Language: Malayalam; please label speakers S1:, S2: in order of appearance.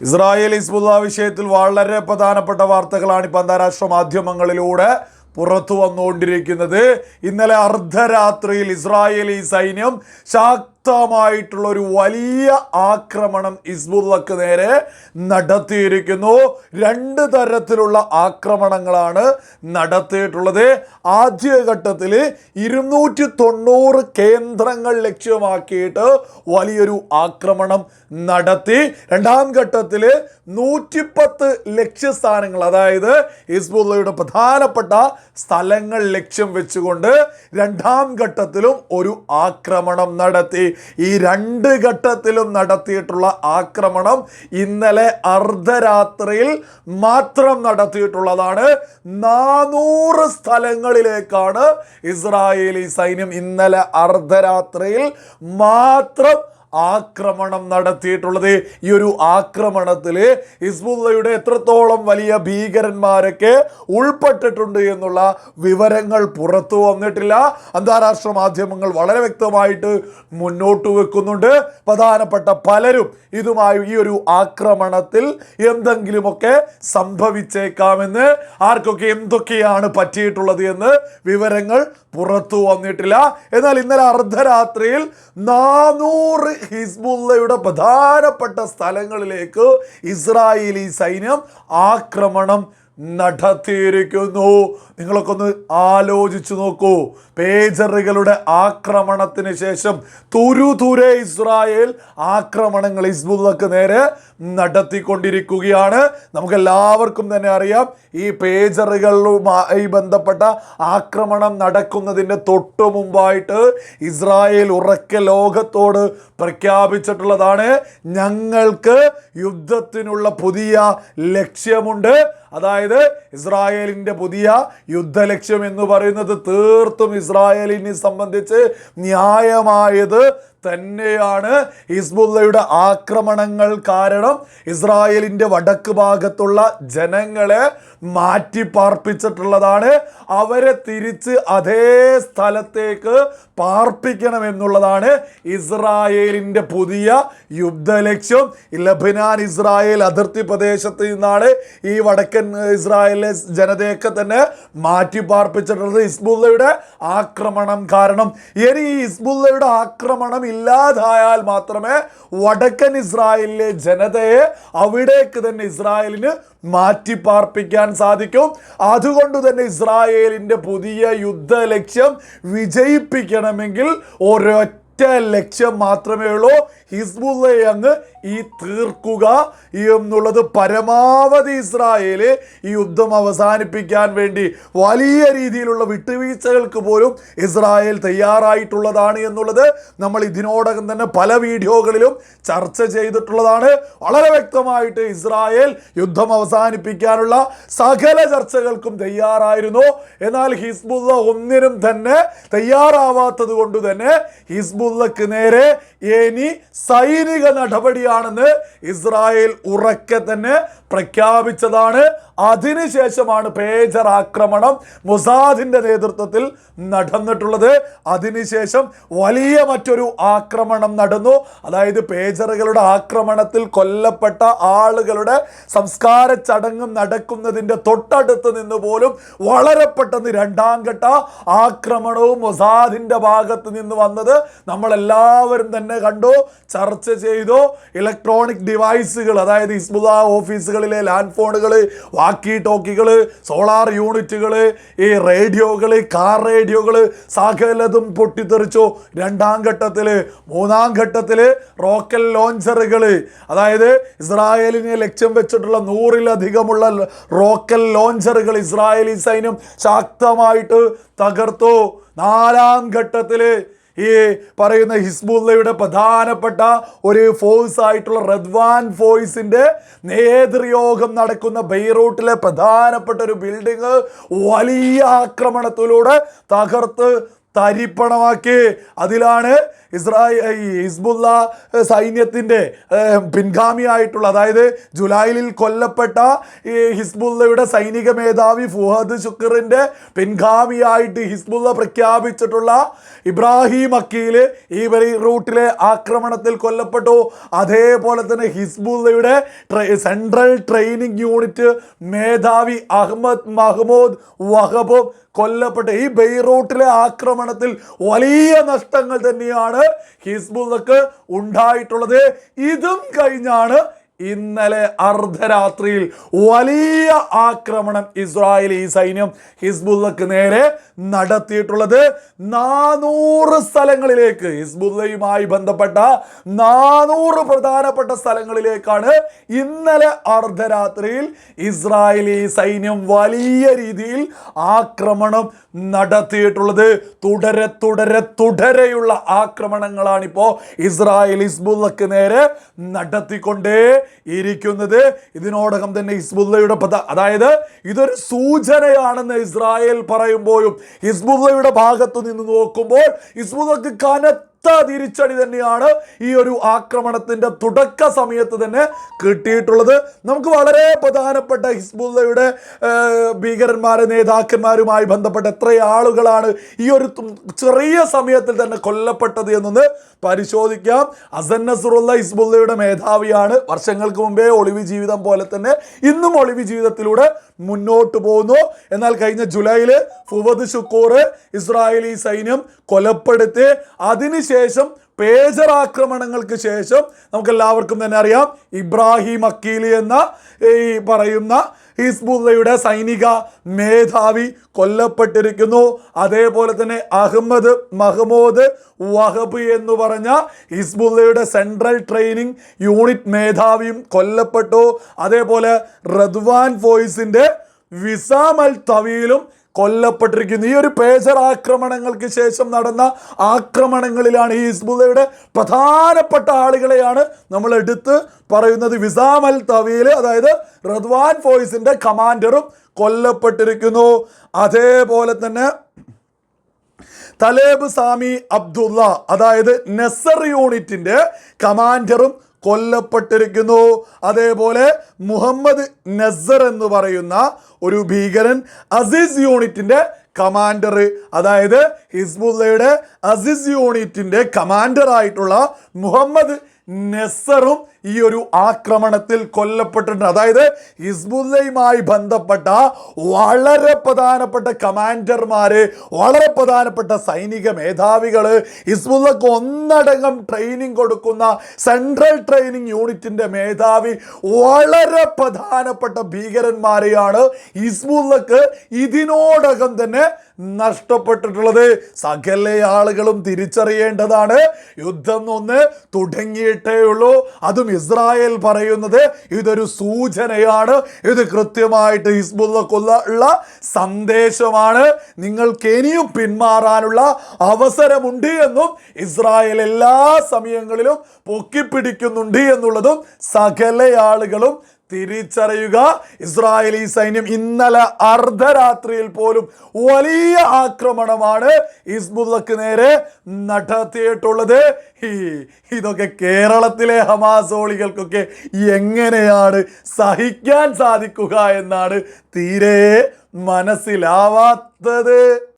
S1: ഇസ്രായേൽ ഹിസ്ബുല്ല വിഷയത്തിൽ വളരെ പ്രധാനപ്പെട്ട വാർത്തകളാണ് ഇപ്പം അന്താരാഷ്ട്ര മാധ്യമങ്ങളിലൂടെ പുറത്തു വന്നുകൊണ്ടിരിക്കുന്നത് ഇന്നലെ അർദ്ധരാത്രിയിൽ ഇസ്രായേലി സൈന്യം ശക്തമായിട്ടുള്ള ഒരു വലിയ ആക്രമണം ഇസ്ബുല്ലക്ക് നേരെ നടത്തിയിരിക്കുന്നു. രണ്ട് തരത്തിലുള്ള ആക്രമണങ്ങളാണ് നടത്തിയിട്ടുള്ളത്. ആദ്യഘട്ടത്തിൽ ഇരുന്നൂറ്റി തൊണ്ണൂറ് കേന്ദ്രങ്ങൾ ലക്ഷ്യമാക്കിയിട്ട് വലിയൊരു ആക്രമണം നടത്തി. രണ്ടാം ഘട്ടത്തിൽ നൂറ്റിപ്പത്ത് ലക്ഷ്യസ്ഥാനങ്ങൾ അതായത് ഹിസ്ബുള്ളയുടെ പ്രധാനപ്പെട്ട സ്ഥലങ്ങൾ ലക്ഷ്യം വെച്ചുകൊണ്ട് രണ്ടാം ഘട്ടത്തിലും ഒരു ആക്രമണം നടത്തി. ഈ രണ്ട് ഘട്ടത്തിലും നടത്തിയിട്ടുള്ള ആക്രമണം ഇന്നലെ അർദ്ധരാത്രിയിൽ മാത്രം നടത്തിയിട്ടുള്ളതാണ്. നാനൂറ് സ്ഥലങ്ങളിലേക്കാണ് ഇസ്രായേലി സൈന്യം ഇന്നലെ അർദ്ധരാത്രിയിൽ മാത്രം ആക്രമണം നടത്തിയിട്ടുള്ളത്. ഈ ഒരു ആക്രമണത്തിൽ ഹിസ്ബുല്ലയുടെ എത്രത്തോളം വലിയ ഭീകരന്മാരൊക്കെ ഉൾപ്പെട്ടിട്ടുണ്ട് എന്നുള്ള വിവരങ്ങൾ പുറത്തു വന്നിട്ടില്ല. അന്താരാഷ്ട്ര മാധ്യമങ്ങൾ വളരെ വ്യക്തമായിട്ട് മുന്നോട്ട് വെക്കുന്നുണ്ട്. പ്രധാനപ്പെട്ട പലരും ഇതുമായി ഈ ഒരു ആക്രമണത്തിൽ എന്തെങ്കിലുമൊക്കെ സംഭവിച്ചേക്കാമെന്ന് ആർക്കൊക്കെ എന്തൊക്കെയാണ് പറ്റിയിട്ടുള്ളത് എന്ന് വിവരങ്ങൾ പുറത്തു വന്നിട്ടില്ല. എന്നാൽ ഇന്നലെ അർദ്ധരാത്രിയിൽ നാനൂറ് ഹിസ്ബുള്ളയുടെ പ്രധാനപ്പെട്ട സ്ഥലങ്ങളിലേക്ക് ഇസ്രായേലി സൈന്യം ആക്രമണം നടത്തിയിരിക്കുന്നു. നിങ്ങളൊക്കെ ഒന്ന് ആലോചിച്ചു നോക്കൂ. പേജറുകളുടെ ആക്രമണത്തിന് ശേഷം തുരുതുരെ ഇസ്രായേൽ ആക്രമണങ്ങൾ ഹിസ്ബുള്ളക്ക് നേരെ നടത്തിക്കൊണ്ടിരിക്കുകയാണ്. നമുക്ക് എല്ലാവർക്കും തന്നെ അറിയാം ഈ പേജറുകളുമായി ബന്ധപ്പെട്ട ആക്രമണം നടക്കുന്നതിന്റെ തൊട്ടു മുമ്പായിട്ട് ഇസ്രായേൽ ഉറക്കെ ലോകത്തോട് പ്രഖ്യാപിച്ചിട്ടുള്ളതാണ്. ഞങ്ങൾക്ക് യുദ്ധത്തിനുള്ള പുതിയ ലക്ഷ്യമുണ്ട്. അതായത് ഇസ്രായേലിന്റെ പുതിയ യുദ്ധലക്ഷ്യം എന്ന് പറയുന്നത് തീർത്തും ഇസ്രായേലിനെ സംബന്ധിച്ച് ന്യായമായത് തന്നെയാണ്. ഹിസ്ബുല്ലയുടെ ആക്രമണങ്ങൾ കാരണം ഇസ്രായേലിന്റെ വടക്ക് ഭാഗത്തുള്ള ജനങ്ങളെ മാറ്റി പാർപ്പിച്ചിട്ടുള്ളതാണ് അവരെ തിരിച്ച് അതേ സ്ഥലത്തേക്ക് പാർപ്പിക്കണം എന്നുള്ളതാണ് ഇസ്രായേലിന്റെ പുതിയ യുദ്ധലക്ഷ്യം. ലബിനാൻ ഇസ്രായേൽ അതിർത്തി പ്രദേശത്ത് നിന്നാണ് ഈ ഇസ്രായേലിലെ ജനതയൊക്കെ തന്നെ മാറ്റി പാർപ്പിച്ചിട്ടുള്ളത് ആക്രമണം കാരണം. ഇനി ഈ ഇസ്ബുല്ലയുടെ ആക്രമണം ഇല്ലാതായാൽ മാത്രമേ വടക്കൻ ഇസ്രായേലിലെ ജനതയെ അവിടേക്ക് തന്നെ ഇസ്രായേലിന് മാറ്റി പാർപ്പിക്കാൻ സാധിക്കും. അതുകൊണ്ട് തന്നെ ഇസ്രായേലിന്റെ പുതിയ യുദ്ധ ലക്ഷ്യം വിജയിപ്പിക്കണമെങ്കിൽ ഒരൊറ്റ ലക്ഷ്യം മാത്രമേ ഉള്ളൂ. ഹിസ്ബുള്ളയെ അങ്ങ് ഈ തീർക്കുക എന്നുള്ളത് പരമാവധി ഇസ്രായേൽ ഈ യുദ്ധം അവസാനിപ്പിക്കാൻ വേണ്ടി വലിയ രീതിയിലുള്ള വിട്ടുവീഴ്ചകൾക്ക് പോലും ഇസ്രായേൽ തയ്യാറായിട്ടുള്ളതാണ് എന്നുള്ളത് നമ്മൾ ഇതിനോടകം തന്നെ പല വീഡിയോകളിലും ചർച്ച ചെയ്തിട്ടുള്ളതാണ്. വളരെ വ്യക്തമായിട്ട് ഇസ്രായേൽ യുദ്ധം അവസാനിപ്പിക്കാനുള്ള സകല ചർച്ചകൾക്കും തയ്യാറായിരുന്നു. എന്നാൽ ഹിസ്ബുള്ള ഒന്നിനും തന്നെ തയ്യാറാവാത്തത് കൊണ്ട് തന്നെ ഹിസ്ബുള്ളക്ക് നേരെ ഇനി സൈനിക നടപടിയാണെന്ന് ഇസ്രായേൽ ഉറക്കെ തന്നെ പ്രഖ്യാപിച്ചതാണ്. അതിനുശേഷമാണ് പേജർ ആക്രമണം മൊസാദിന്റെ നേതൃത്വത്തിൽ നടന്നിട്ടുള്ളത്. അതിനുശേഷം വലിയ മറ്റൊരു ആക്രമണം നടന്നു. അതായത് പേജറുകളുടെ ആക്രമണത്തിൽ കൊല്ലപ്പെട്ട ആളുകളുടെ സംസ്കാര ചടങ്ങ് നടക്കുന്നതിന്റെ തൊട്ടടുത്ത് നിന്ന് പോലും വളരെ പെട്ടെന്ന് രണ്ടാം ഘട്ട ആക്രമണവും മൊസാദിന്റെ ഭാഗത്ത് നിന്ന് വന്നത് നമ്മളെല്ലാവരും തന്നെ കണ്ടു ചർച്ച ചെയ്തു. ഇലക്ട്രോണിക് ഡിവൈസുകൾ അതായത് ഇസ്മുദ ഓഫീസുകളിലെ ലാൻഡ് ഫോണുകൾ വാക്കി ടോക്കികൾ സോളാർ യൂണിറ്റുകൾ ഈ റേഡിയോകൾ കാർ റേഡിയോകൾ സകലതും പൊട്ടിത്തെറിച്ചു. രണ്ടാം ഘട്ടത്തിൽ മൂന്നാം ഘട്ടത്തിൽ റോക്കറ്റ് ലോഞ്ചറുകൾ അതായത് ഇസ്രായേലിനെ ലക്ഷ്യം വെച്ചിട്ടുള്ള നൂറിലധികമുള്ള റോക്കറ്റ് ലോഞ്ചറുകൾ ഇസ്രായേലി സൈന്യം ശക്തമായിട്ട് തകർത്തു. നാലാം ഘട്ടത്തിൽ ഈ പറയുന്ന ഹിസ്ബുല്ലയുടെ പ്രധാനപ്പെട്ട ഒരു ഫോഴ്സ് ആയിട്ടുള്ള റദ്വാൻ ഫോഴ്സിന്റെ നേതൃയോഗം നടക്കുന്ന ബെയ്റൂട്ടിലെ പ്രധാനപ്പെട്ട ഒരു ബിൽഡിംഗ് വലിയ ആക്രമണത്തിലൂടെ തകർത്ത് തരിപ്പണമാക്കി. അതിലാണ് ഇസ്രായേൽ ഹിസ്ബുല്ല സൈന്യത്തിന്റെ പിൻഗാമിയായിട്ടുള്ള അതായത് ജൂലൈയിൽ കൊല്ലപ്പെട്ട ഈ ഹിസ്ബുല്ലയുടെ സൈനിക മേധാവി ഫുഹദ് ശുക്റിന്റെ പിൻഗാമിയായിട്ട് ഹിസ്ബുല്ല പ്രഖ്യാപിച്ചിട്ടുള്ള ഇബ്രാഹിം അക്കീൽ ഈ വരി റൂട്ടിലെ ആക്രമണത്തിൽ കൊല്ലപ്പെട്ടു. അതേപോലെ തന്നെ ഹിസ്ബുല്ലയുടെ ട്രെ- സെൻട്രൽ ട്രെയിനിങ് യൂണിറ്റ് മേധാവി അഹമ്മദ് മഹ്മൂദ് വഹബും കൊല്ലപ്പെട്ട. ഈ ബെയ്റൂട്ടിലെ ആക്രമണത്തിൽ വലിയ നഷ്ടങ്ങൾ തന്നെയാണ് ഹിസ്ബുല്ലക്ക് ഉണ്ടായിട്ടുള്ളത്. ഇതും കഴിഞ്ഞാണ് ഇന്നലെ അർദ്ധരാത്രിയിൽ വലിയ ആക്രമണം ഇസ്രായേലി സൈന്യം ഹിസ്ബുല്ലക്ക് നേരെ നടത്തിയിട്ടുള്ളത് നാനൂറ് സ്ഥലങ്ങളിലേക്ക്. ഹിസ്ബുല്ലയുമായി ബന്ധപ്പെട്ട നാനൂറ് പ്രധാനപ്പെട്ട സ്ഥലങ്ങളിലേക്കാണ് ഇന്നലെ അർദ്ധരാത്രിയിൽ ഇസ്രായേലി സൈന്യം വലിയ രീതിയിൽ ആക്രമണം നടത്തിയിട്ടുള്ളത്. തുടരെ തുടരെ തുടരെയുള്ള ആക്രമണങ്ങളാണിപ്പോൾ ഇസ്രായേൽ ഹിസ്ബുല്ലക്ക് നേരെ നടത്തിക്കൊണ്ടേ ഇരിക്കുന്നത്. ഇതിനോടകം തന്നെ ഹിസ്ബുല്ലയുടെ പദ അതായത് ഇതൊരു സൂചനയാണെന്ന് ഇസ്രായേൽ പറയുമ്പോഴും ഹിസ്ബുല്ലയുടെ ഭാഗത്തു നിന്ന് നോക്കുമ്പോൾ ഹിസ്ബുല്ലക്ക് കനത്ത തിരിച്ചടി തന്നെയാണ് ഈ ഒരു ആക്രമണത്തിന്റെ തുടക്ക സമയത്ത് തന്നെ കിട്ടിയിട്ടുള്ളത്. നമുക്ക് വളരെ പ്രധാനപ്പെട്ട ഹിസ്ബുല്ലയുടെ ഭീകരന്മാരെ നേതാക്കന്മാരുമായി ബന്ധപ്പെട്ട എത്ര ആളുകളാണ് ഈ ഒരു ചെറിയ സമയത്തിൽ തന്നെ കൊല്ലപ്പെട്ടത് എന്നൊന്ന് പരിശോധിക്കാം. അസൻ നസറുള്ള ഹിസ്ബുല്ലയുടെ മേധാവിയാണ്. വർഷങ്ങൾക്ക് മുമ്പേ ഒളിവ് ജീവിതം പോലെ തന്നെ ഇന്നും ഒളിവ് ജീവിതത്തിലൂടെ മുന്നോട്ട് പോകുന്നു. എന്നാൽ കഴിഞ്ഞ ജൂലൈയിൽ ഫുവദ് ഷുക്കൂർ ഇസ്രായേലി സൈന്യം കൊലപ്പെടുത്തി. അതിനുശേഷം പേജർ ആക്രമണങ്ങൾക്ക് ശേഷം നമുക്ക് എല്ലാവർക്കും തന്നെ അറിയാം ഇബ്രാഹിം അക്കീലി എന്ന ഈ പറയുന്ന ഹിസ്ബുല്ലയുടെ സൈനിക മേധാവി കൊല്ലപ്പെട്ടിരിക്കുന്നു. അതേപോലെ തന്നെ അഹമ്മദ് മഹമ്മൂദ് വഹബ് എന്ന് പറഞ്ഞ ഹിസ്ബുല്ലയുടെ സെൻട്രൽ ട്രെയിനിങ് യൂണിറ്റ് മേധാവിയും കൊല്ലപ്പെട്ടു. അതേപോലെ റദ്വാൻ ഫോയ്സിന്റെ വിസാമൽ തവീലും കൊല്ലപ്പെട്ടിരിക്കുന്നു. ഈ ഒരു പേജർ ആക്രമണങ്ങൾക്ക് ശേഷം നടന്ന ആക്രമണങ്ങളിലാണ് ഈ ഹിസ്ബുല്ലയുടെ പ്രധാനപ്പെട്ട ആളുകളെയാണ് നമ്മൾ എടുത്ത് പറയുന്നത്. വിസാം അൽ തവീൽ അതായത് റദ്വാൻ ഫോയ്സിന്റെ കമാൻഡറും കൊല്ലപ്പെട്ടിരിക്കുന്നു. അതേപോലെ തന്നെ തലേബ് സാമി അബ്ദുള്ള അതായത് നെസർ യൂണിറ്റിന്റെ കമാൻഡറും കൊല്ലപ്പെട്ടിരിക്കുന്നു. അതേപോലെ മുഹമ്മദ് നസർ എന്ന് പറയുന്ന ഒരു ഭീകരൻ അസീസ് യൂണിറ്റിന്റെ കമാൻഡർ അതായത് ഹിസ്ബുല്ലയുടെ അസീസ് യൂണിറ്റിന്റെ കമാൻഡർ ആയിട്ടുള്ള മുഹമ്മദ് നെസറും ഈ ഒരു ആക്രമണത്തിൽ കൊല്ലപ്പെട്ടിട്ടുണ്ട്. അതായത് ഹിസ്ബുല്ലയുമായി ബന്ധപ്പെട്ട വളരെ പ്രധാനപ്പെട്ട കമാൻഡർമാര് വളരെ പ്രധാനപ്പെട്ട സൈനിക മേധാവികൾ ഹിസ്ബുല്ലക്ക് ഒന്നടങ്കം ട്രെയിനിങ് കൊടുക്കുന്ന സെൻട്രൽ ട്രെയിനിങ് യൂണിറ്റിന്റെ മേധാവി വളരെ പ്രധാനപ്പെട്ട ഭീകരന്മാരെയാണ് ഹിസ്ബുല്ലക്ക് ഇതിനോടകം തന്നെ നഷ്ടപ്പെട്ടിട്ടുള്ളത്. സകല ആളുകളും തിരിച്ചറിയേണ്ടതാണ്. യുദ്ധം ഒന്ന് തുടങ്ങിയിട്ടേ ഉള്ളൂ. അതും ഇസ്രായേൽ പറയുന്നത് ഇതൊരു സൂചനയാണ്. ഇത് കൃത്യമായിട്ട് ഹിസ്ബുള്ള ഉള്ള സന്ദേശമാണ്. നിങ്ങൾക്ക് ഇനിയും പിന്മാറാനുള്ള അവസരമുണ്ട് എന്നും ഇസ്രായേൽ എല്ലാ സമയങ്ങളിലും പൊക്കിപ്പിടിക്കുന്നുണ്ട് എന്നുള്ളതും സകല ആളുകളും തിരിച്ചറിയുക. ഇസ്രായേലി സൈന്യം ഇന്നലെ അർദ്ധരാത്രിയിൽ പോലും വലിയ ആക്രമണമാണ് ഹിസ്ബുല്ലക്ക് നേരെ നടത്തിയിട്ടുള്ളത്. ഇതൊക്കെ കേരളത്തിലെ ഹമാസോളികൾക്കൊക്കെ എങ്ങനെയാണ് സഹിക്കാൻ സാധിക്കുക എന്നാണ് തീരെ മനസ്സിലാവാത്തത്.